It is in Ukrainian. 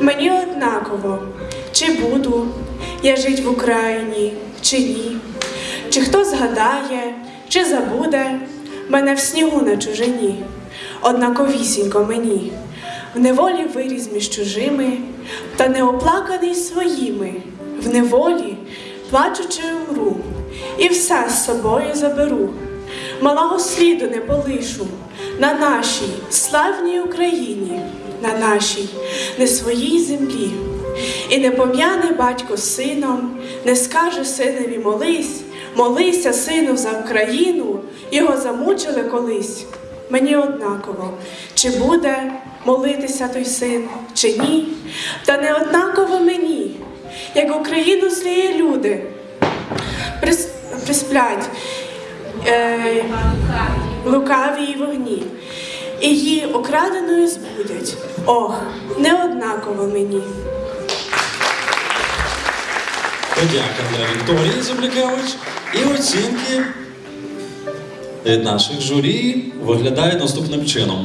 Мені однаково, чи буду я жить в Україні, чи ні, чи хто згадає, чи забуде мене в снігу на чужині, однаковісінько мені, в неволі виріс між чужими, та неоплаканий своїми, в неволі плачучи умру, і все з собою заберу. Малого сліду не полишу на нашій славній Україні, на нашій не своїй землі. І не пом'яне батько сином, не скаже синові молись, молися, сину, за Україну, його замучили колись. Мені однаково, чи буде молитися той син, чи ні, та не однаково мені, як Україну зліє люди, присплять е, лукаві й вогні, і її окраденою збудять. Ох, неоднаково мені. Подяка для Вікторії Зублікевич. І оцінки від наших журі виглядають наступним чином.